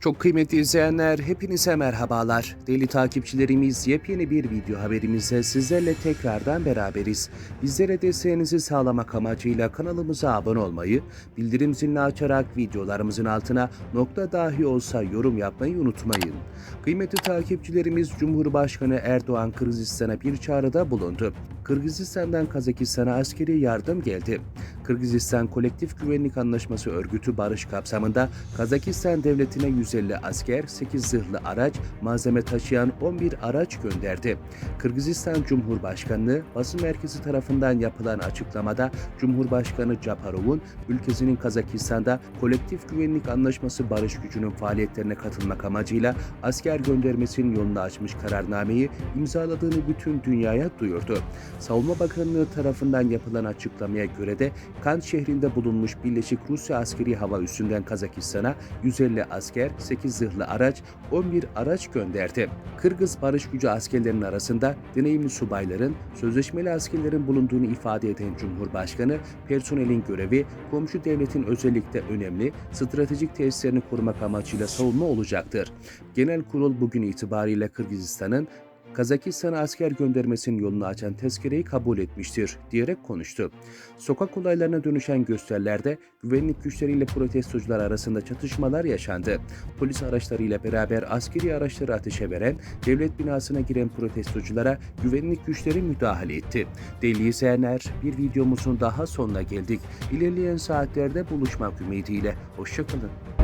Çok kıymetli izleyenler, hepinize merhabalar. Deli takipçilerimiz yepyeni bir video haberimizle sizlerle tekrardan beraberiz. Bizlere desteğinizi sağlamak amacıyla kanalımıza abone olmayı, bildirim zilini açarak videolarımızın altına nokta dahi olsa yorum yapmayı unutmayın. Kıymetli takipçilerimiz Cumhurbaşkanı Erdoğan Kırgızistan'a bir çağrıda bulundu. Kırgızistan'dan Kazakistan'a askeri yardım geldi. Kırgızistan Kolektif Güvenlik Anlaşması Örgütü barış kapsamında Kazakistan devletine 150 asker, 8 zırhlı araç, malzeme taşıyan 11 araç gönderdi. Kırgızistan Cumhurbaşkanlığı basın merkezi tarafından yapılan açıklamada Cumhurbaşkanı Japarov'un ülkesinin Kazakistan'da Kolektif Güvenlik Anlaşması barış gücünün faaliyetlerine katılmak amacıyla asker göndermesinin yolunu açmış kararnameyi imzaladığını bütün dünyaya duyurdu. Savunma Bakanlığı tarafından yapılan açıklamaya göre de Kant şehrinde bulunmuş Birleşik Rusya askeri hava üssünden Kazakistan'a 150 asker, 8 zırhlı araç, 11 araç gönderdi. Kırgız barış gücü askerlerinin arasında deneyimli subayların, sözleşmeli askerlerin bulunduğunu ifade eden Cumhurbaşkanı, personelin görevi komşu devletin özellikle önemli stratejik tesislerini korumak amacıyla savunma olacaktır. Genel kurul bugün itibariyle Kırgızistan'ın Kazakistan'a asker göndermesinin yolunu açan tezkereyi kabul etmiştir diyerek konuştu. Sokak olaylarına dönüşen gösterilerde güvenlik güçleriyle protestocular arasında çatışmalar yaşandı. Polis araçlarıyla beraber askeri araçları ateşe veren devlet binasına giren protestoculara güvenlik güçleri müdahale etti. Değerli izleyenler bir videomuzun daha sonuna geldik. İlerleyen saatlerde buluşmak ümidiyle. Hoşçakalın.